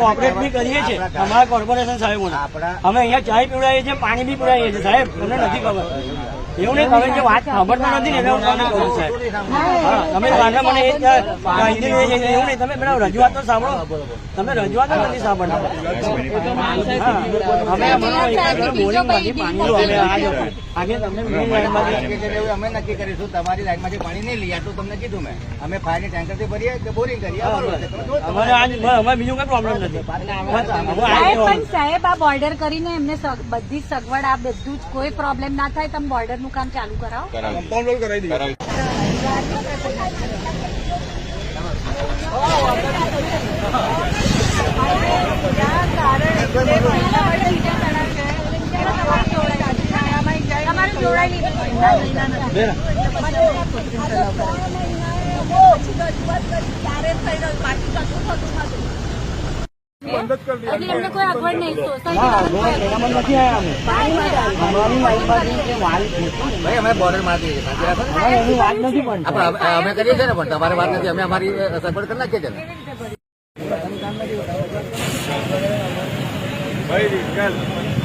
Operate બી કરીએ છીએ. અમારા કોર્પોરેશન સાહેબ અમે અહીંયા ચાય પીવડાવીએ છીએ પાણી બી પીવડાવીએ છીએ. સાહેબ તમને નથી ખબર. એવું નહીં તમે જે વાત ખબર નથી ને એટલે તમને કહું સાહેબ. તમે વાંધા મને એ એવું નહીં. તમે પેલા રજૂઆત તો સાંભળો. તમે રજૂઆત નથી સાંભળતા. અમે પાણી અમે તમને એવું અમે નક્કી કરીશું. તમારી લાઈનમાંથી પાણી નહીં લઈએ તો તમને કીધું મેં. અમે ફાયરની ટેન્કરથી ભરીએ કે બોરિંગ કરીએ? અમારે આજ અમારે બીજું કઈ પ્રોબ્લેમ નથી. સાહેબ પણ સાહેબ આ બોર્ડર કરીને એમને બધી જ સગવડ આ બધું જ કોઈ પ્રોબ્લેમ ના થાય તમે બોર્ડરનું કામ ચાલુ કરાવો. તમારું જોડાઈ લીધું એટલે ભાઈ અમે બોર્ડર અમે- કરીએ છીએ ને પણ તમારે વાત નથી. અમે અમારી સગવડ કરી નાખીએ છીએ ને. ભાઈ